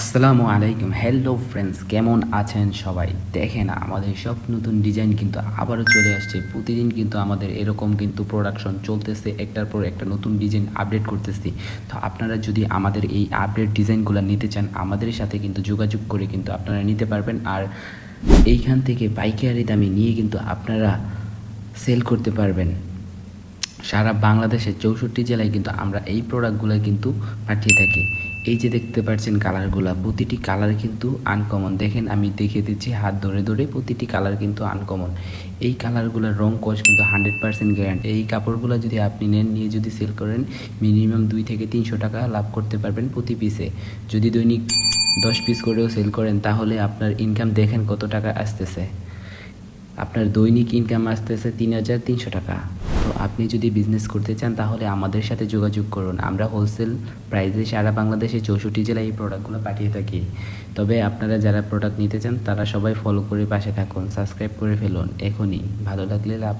আসসালামু আলাইকুম। Hello friends কেমন আছেন সবাই? দেখেন, আমাদের সব নতুন ডিজাইন কিন্তু আবারও চলে আসছে। প্রতিদিন কিন্তু আমাদের এরকম কিন্তু প্রোডাকশন চলতেছে। একটার পর একটা নতুন ডিজাইন আপডেট করতেছি। তো আপনারা যদি আমাদের এই আপডেট ডিজাইনগুলো নিতে চান, আমাদের সাথে কিন্তু যোগাযোগ করে কিন্তু আপনারা নিতে পারবেন। আর এইখান থেকে পাইকারি দামে নিয়ে কিন্তু আপনারা সেল করতে পারবেন। সারা বাংলাদেশের চৌষট্টি জেলায় কিন্তু আমরা এই প্রোডাক্টগুলো কিন্তু পাঠিয়ে থাকি। এই যে দেখতে পাচ্ছেন কালারগুলো প্রতিটি কালার কিন্তু আনকমন দেখেন, আমি দেখিয়ে দিচ্ছি হাত ধরে ধরে প্রতিটি কালার কিন্তু আনকমন এই কালারগুলোর রং কোষ কিন্তু হান্ড্রেড পার্সেন্ট গ্যারান্টি এই কাপড়গুলো যদি আপনি নেন, নিয়ে যদি সেল করেন মিনিমাম দুই থেকে তিনশো টাকা লাভ করতে পারবেন প্রতি পিসে যদি দৈনিক দশ পিস করেও সেল করেন, তাহলে আপনার ইনকাম দেখেন কত টাকা আসতেছে। আপনার দৈনিক ইনকাম আসতেছে তিন হাজার তিনশো টাকা। তো আপনি যদি বিজনেস করতে চান, তাহলে আমাদের সাথে যোগাযোগ করুন। আমরা হোলসেল প্রাইসে সারা বাংলাদেশে চৌষট্টি জেলায় এই প্রোডাক্টগুলো পাঠিয়ে থাকি। তবে আপনারা যারা প্রোডাক্ট নিতে চান, তারা সবাই ফলো করে পাশে থাকুন সাবস্ক্রাইব করে ফেলুন। এখনই। ভালো লাগলে লাভ